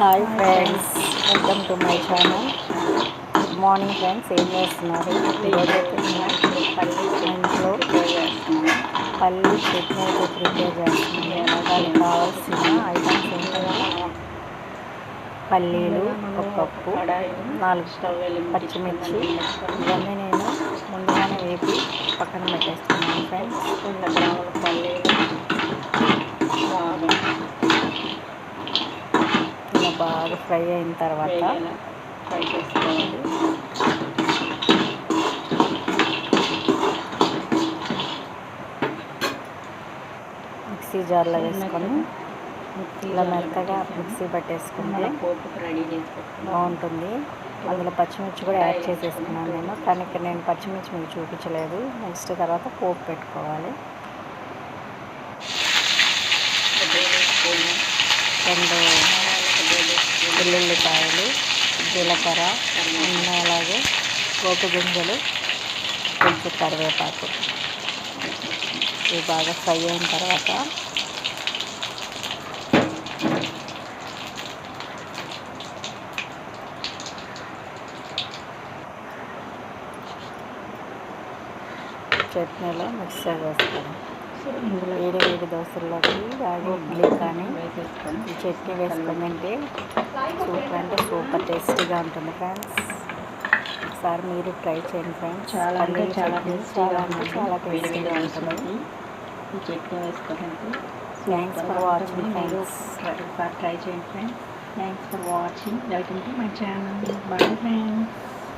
Hi friends welcome to my channel good morning friends ఏం చేస్తున్నారు? ఇంట్లో పల్లి చట్నీ అయితే ప్రిపేర్ చేస్తున్నాను. కావాల్సిన ఐటమ్స్ ఏంటంటే పల్లీలు ఒక పప్పు నాలుగు పచ్చిమిర్చి ఇవన్నీ నేను ముందుగానే వేపి పక్కన పెట్టేస్తున్నాను ఫ్రెండ్స్ పల్లీలు బాగా ఇలా బాగా ఫ్రై అయిన తర్వాత ఫ్రై చేసుకోవాలి. మిక్సీ జార్లో వేసుకొని ఇలా మెత్తగా మిక్సీ పట్టేసుకుంటే బాగుంటుంది. అందులో పచ్చిమిర్చి కూడా యాడ్ చేసేసుకున్నాను నేను కానీ ఇక్కడ నేను పచ్చిమిర్చి మీకు చూపించలేదు. నెక్స్ట్ తర్వాత పోపు పెట్టుకోవాలి. రెండు వెల్లుల్లిపాయలు జీలకర్ర అలాగే పోపు గింజలు కొంచెం కరివేపాకు. ఇవి బాగా ఫ్రై అయిన తర్వాత చట్నీలో మిక్సర్ వేస్తాను. వేడి వేడి దోశల్లోకి రాగి ఇడ్లీ కానీ వేసేసుకొని చట్నీ వేసుకొని తింటే సూపర్ అంటే సూపర్ టేస్టీగా ఉంటుంది ఫ్రెండ్స్. ఒకసారి మీరు ట్రై చేయండి ఫ్రెండ్స్. చాలా అంటే చాలా టేస్టీగా ఉంటుంది. చాలా టేస్టీగా ఉంటుంది. ఈ చట్నీ వేసుకోవాలంటే థ్యాంక్స్ ఫర్ వాచింగ్ ఫ్రెండ్స్ ఒకసారి ట్రై చేయండి friends thanks for watching welcome to my channel bye friends